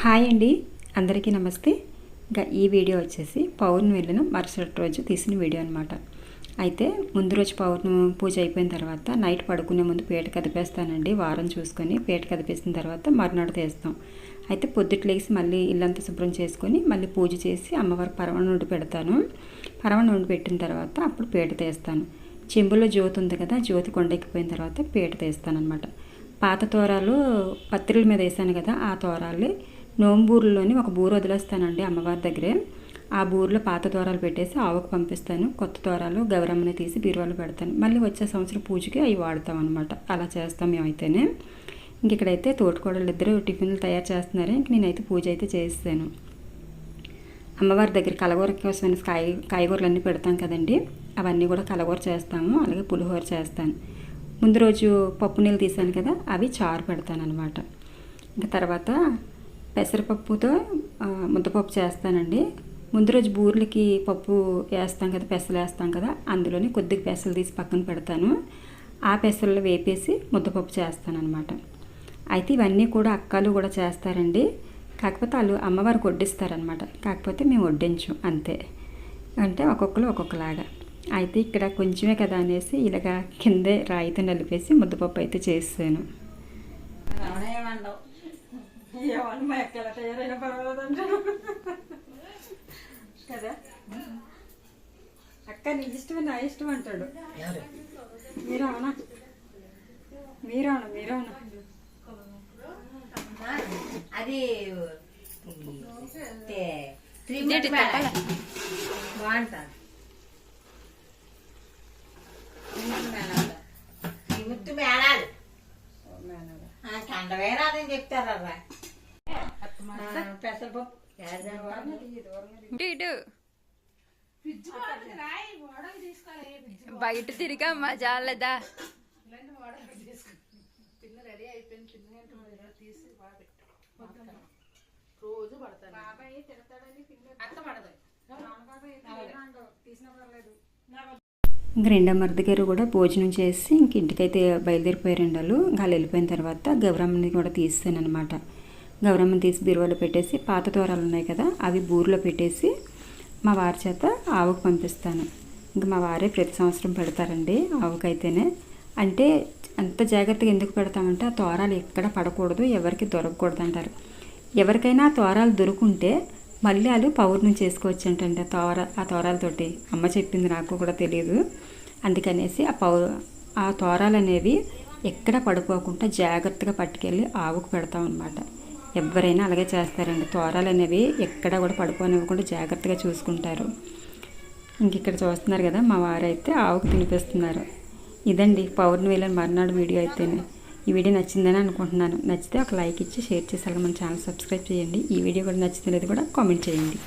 Hi అండి. అందరికీ నమస్తే. ఇంకా ఈ వీడియో వచ్చేసి పౌర్ణమి వెళ్ళిన మరుసటి రోజు తీసిన వీడియో అనమాట అయితే ముందు రోజు పౌర్ణమి పూజ అయిపోయిన తర్వాత నైట్ పడుకునే ముందు పీట కదిపేస్తానండి. వారం చూసుకొని పీట కదిపేసిన తర్వాత మరునాడు తీస్తాం. అయితే పొద్దుట లేసి మళ్ళీ ఇల్లంతా శుభ్రం చేసుకొని మళ్ళీ పూజ చేసి అమ్మవారికి పరవణ నుండి పెడతాను. పరవణ నుండి పెట్టిన తర్వాత అప్పుడు పేట తీస్తాను. చెంబులో జ్యోతి ఉంది కదా జ్యోతి కొండెక్కిపోయిన తర్వాత పీట తీస్తాను అనమాట పాత తోరాలు పత్రిల మీద వేసాను కదా ఆ తోరాలు నోంబూరులోని ఒక బూరు వదిలేస్తానండి అమ్మవారి దగ్గరే. ఆ బూరులో పాత తోరాలు పెట్టేసి ఆవుకు పంపిస్తాను. కొత్త తోరాలు గౌరమ్మని తీసి బీరువాలు పెడతాను. మళ్ళీ వచ్చే సంవత్సరం పూజకి అవి వాడతాం అనమాట అలా చేస్తాం మేమైతేనే. ఇంక ఇక్కడైతే తోటికోడలు ఇద్దరు టిఫిన్లు తయారు చేస్తున్నారు. ఇంక నేనైతే పూజ అయితే చేస్తాను అమ్మవారి దగ్గర కలగూర కోసం కాయ కాయగూరలు అన్నీ పెడతాం కదండి. అవన్నీ కూడా కలగూర చేస్తాము. అలాగే పులిహోర చేస్తాను. ముందు రోజు పప్పు నీళ్ళు తీసాను కదా అవి చారు పెడతాను అనమాట ఇంకా తర్వాత పెసరపప్పుతో ముద్దపప్పు చేస్తానండి. ముందు రోజు బూర్లకి పప్పు వేస్తాం కదా పెసలు వేస్తాం కదా అందులోనే కొద్దిగా పెసలు తీసి పక్కన పెడతాను. ఆ పెసల్లో వేపేసి ముద్దపప్పు చేస్తానమాట అయితే ఇవన్నీ కూడా అక్కలు కూడా చేస్తారండి. కాకపోతే వాళ్ళు అమ్మవారికి వడ్డిస్తారనమాట కాకపోతే మేము వడ్డించం అంతే. అంటే ఒక్కొక్కరు ఒక్కొక్కలాగా. అయితే ఇక్కడ కొంచెమే కదా అనేసి ఇలాగా కిందే రాయితో నలిపేసి ముద్దపప్పు అయితే చేసాను ఏమన్నా మా ఎక్కడ తయారైనా పర్వాలేదు అంటాను కదా అక్క నీ ఇష్టం నా ఇష్టం అంటాడు మీరు అవునా మీరు అవును మీరు అవును అది బాగుంటుంది త్రిముట్టి మేళాలు ఆ, కండవేరాదని చెప్తారరా పెసరపప్పు ఇటు ఇటు. బయట తిరిగమ్మా జాలేదా ఇంక రెండో మరిది గారు కూడా భోజనం చేసి ఇంక ఇంటికైతే బయలుదేరిపోయారండి వాళ్ళు. వాళ్ళు వెళ్ళిపోయిన తర్వాత గౌరమ్మని కూడా తీసాను అనమాట గౌరమ్మని తీసి బీరువాలో పెట్టేసి పాత తోరాలు ఉన్నాయి కదా అవి బూరులో పెట్టేసి మా వారి చేత ఆవుకు పంపిస్తాను. ఇంకా మా వారే ప్రతి సంవత్సరం పెడతారండి ఆవుకైతేనే. అంటే అంత జాగ్రత్తగా ఎందుకు పెడతామంటే ఆ తోరాలు ఎక్కడ పడకూడదు ఎవరికి దొరకకూడదు అంటారు. ఎవరికైనా ఆ తోరాలు దొరుకుంటే మళ్ళీ వాళ్ళు పౌర్ణం చేసుకోవచ్చు అంటండి ఆ తోర ఆ తోరాలతోటి. అమ్మ చెప్పింది నాకు కూడా తెలియదు అందుకనేసి ఆ పౌ ఆ తోరాలు అనేవి ఎక్కడ పడిపోకుండా జాగ్రత్తగా పట్టుకెళ్ళి ఆవుకు పెడతాం అనమాట ఎవరైనా అలాగే చేస్తారండి. తోరాలు అనేవి ఎక్కడ కూడా పడుకోనివ్వకుండా జాగ్రత్తగా చూసుకుంటారు. ఇంక ఇక్కడ చూస్తున్నారు కదా మా వారైతే ఆవుకు తినిపిస్తున్నారు. ఇదండి పౌర్ణమిలో మర్నాడు వీడియో అయితేనే. ఈ వీడియో నచ్చిందని అనుకుంటున్నాను. నచ్చితే ఒక లైక్ ఇచ్చి షేర్ చేసి అలాగే మన ఛానల్ సబ్స్క్రైబ్ చేయండి. ఈ వీడియో కూడా నచ్చితే కూడా కామెంట్ చేయండి.